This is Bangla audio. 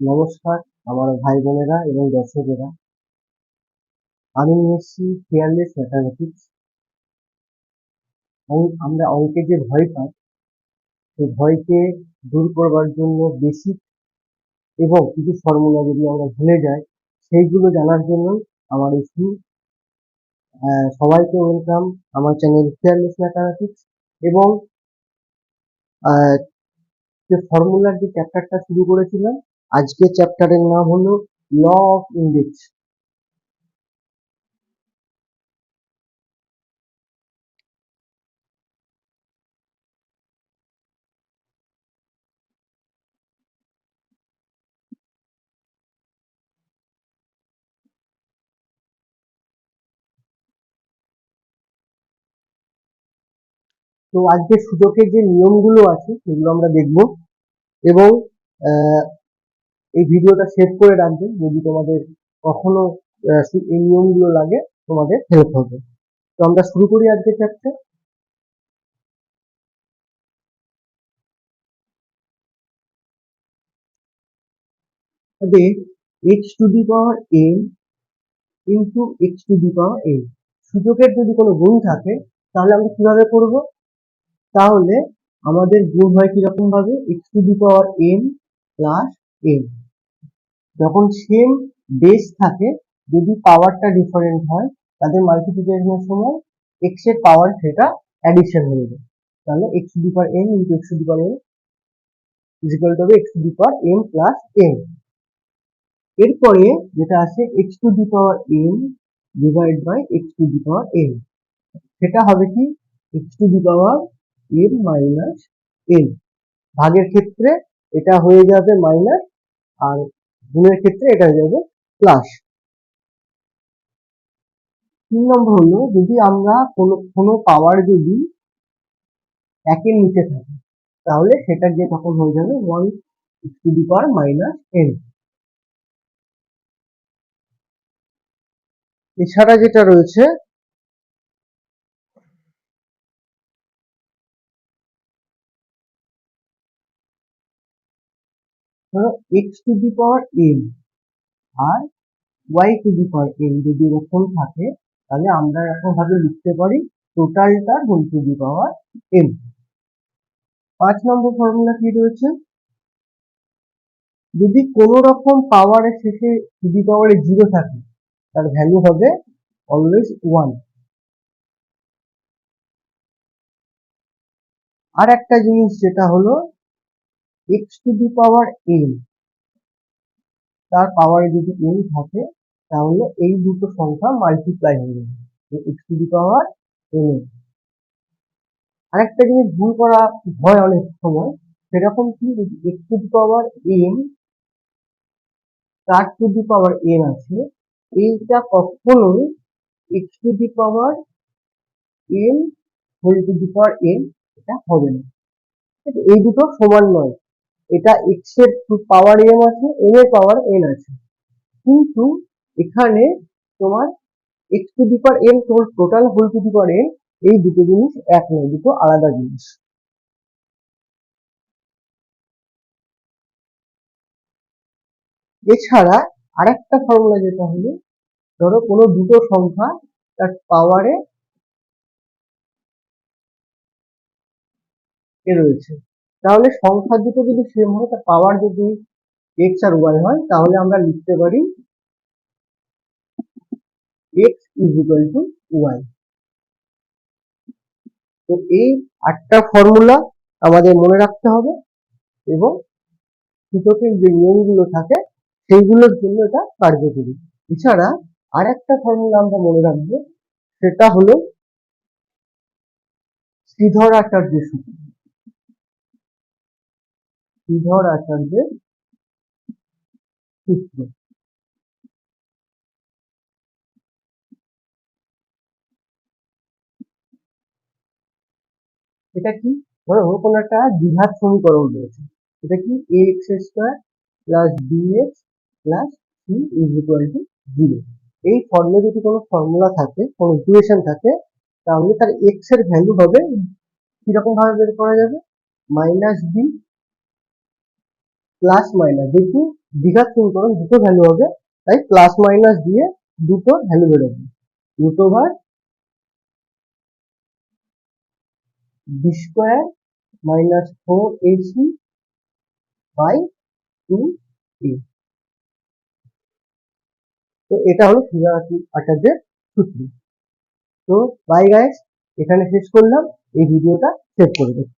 নমস্কার আমার ভাই বোনেরা এবং দর্শকেরা। আমি নিয়ে এসেছি ফিয়ারলেস ম্যাথামেটিক্স আমরা অঙ্কে যে ভয় পাই, সেই ভয়কে দূর করবার জন্য বেসিক এবং কিছু ফর্মুলা যদি আমরা ভুলে যাই, সেইগুলো জানার জন্য আমার শুরু সবাইকে ওয়েলকাম আমার চ্যানেল ফিয়ারলেস ম্যাথামেটিক্স এবং যে ফর্মুলার যে চ্যাপ্টারটা শুরু করেছিলাম আজকের চ্যাপ্টারের নাম হলো ল অফ ইন্ডেক্স। তো আজকে সূচকের যে নিয়মগুলো আছে, সেগুলো আমরা দেখব এবং এই ভিডিওটা সেভ করে রাখবে যদি তোমাদের কখনো এই নিয়মগুলো লাগে, তোমাদের হেল্প হবে। তো আমরা শুরু করি আজকে চ্যাপ্টার তবে x to the power n into x to the power n সূচকের যদি কোনো গুণ থাকে, তাহলে আমরা কীভাবে করব? তাহলে আমাদের গুণ হয় কীরকম ভাবে x to the power n plus n যখন সেম বেস থাকে, যদি পাওয়ারটা ডিফারেন্ট হয়, তাদের মাল্টিপ্লিকেশনের সময় এক্সের পাওয়ার সেটা অ্যাডিশন হয়ে যায়। তাহলে x to the power n into x to the power n is equal to x to the power m plus n এরপরে যেটা আছে x to the power n divide by x to the power n, সেটা হবে কি? X to the power n minus n ভাগের ক্ষেত্রে এটা হয়ে যাবে মাইনাস আর গুণের ক্ষেত্রে এটা হয়ে যাবে প্লাস তিন নম্বর হলো, যদি আমরা কোনো কোনো পাওয়ার যদি একের নিচে থাকে, তাহলে সেটা গিয়ে তখন হয়ে যাবে one to the power minus n এছাড়া যেটা রয়েছে x to the power n R y to the power n যদি এরকম থাকে, তাহলে আমরা এরকম লিখতে পারি টোটালটা whole to the power n পাঁচ নম্বর ফর্মুলা কি রয়েছে? যদি কোনো রকম পাওয়ারের শেষে টু দি পাওয়ারে জিরো থাকে, তার ভ্যালু হবে অলওয়েজ ওয়ান আর একটা জিনিস যেটা হলো x to the power n তার পাওয়ারে যদি এন থাকে, তাহলে এই দুটো সংখ্যা মাল্টিপ্লাই হয়ে যাবে। X to the power n আরেকটা জিনিস ভুল করা হয় অনেক সময়, সেরকম কি? যদি x to the power n তার টু দি পাওয়ার এন আছে, এইটা কখনোই x to the power n whole to the power n এটা হবে না। এই দুটো সমান নয়। এটা এক্সের পাওয়ার এম আছে এম এর পাওয়ার এন আছে। কিন্তু এখানে তোমার x to the power n total whole to the power n এই দুটো জিনিস এক নয়, দুটো আলাদা জিনিস। এছাড়া আরেকটা ফর্মুলা যেটা হলো, ধরো কোনো দুটো সংখ্যা তার পাওয়ারে রয়েছে। তাহলে সংখ্যা দুটো যদি সেম হয় তার পাওয়ার যদি এক্স আর ওয়াই হয়, তাহলে আমরা লিখতে পারি x is equal to y তো এই আটটা ফর্মুলা আমাদের মনে রাখতে হবে এবং সূচকের যে নিয়মগুলো থাকে, সেইগুলোর জন্য এটা কার্যকরী। এছাড়া আর একটা ফর্মুলা আমরা মনে রাখব, সেটা হলো শ্রীধর আচার্যের সূত্র। শ্রীধর আচার্যের সূত্র এটা কি? ধরো, কোনো একটা দ্বিঘাত সমীকরণ রয়েছে। এটা কি? A x square plus b x plus c is equal to zero এই ফর্মে যদি কোনো ফর্মুলা থাকে, কোনো ইকুয়েশন থাকে, তাহলে তার এক্সের ভ্যালু হবে কীরকম ভাবে বের করা যাবে? মাইনাস বি প্লাস মাইনাস যেহেতু দ্বিঘাত সমীকরণ দুটো ভ্যালু হবে, তাই প্লাস মাইনাস দিয়ে দুটো ভ্যালু বেরোবে। Root over b square minus four a c by two a তো এটা হলো ফিগার আচার্যের সূত্র। তো বাই গাইস এখানে শেষ করলাম, এই ভিডিওটা সেভ করে দেবো।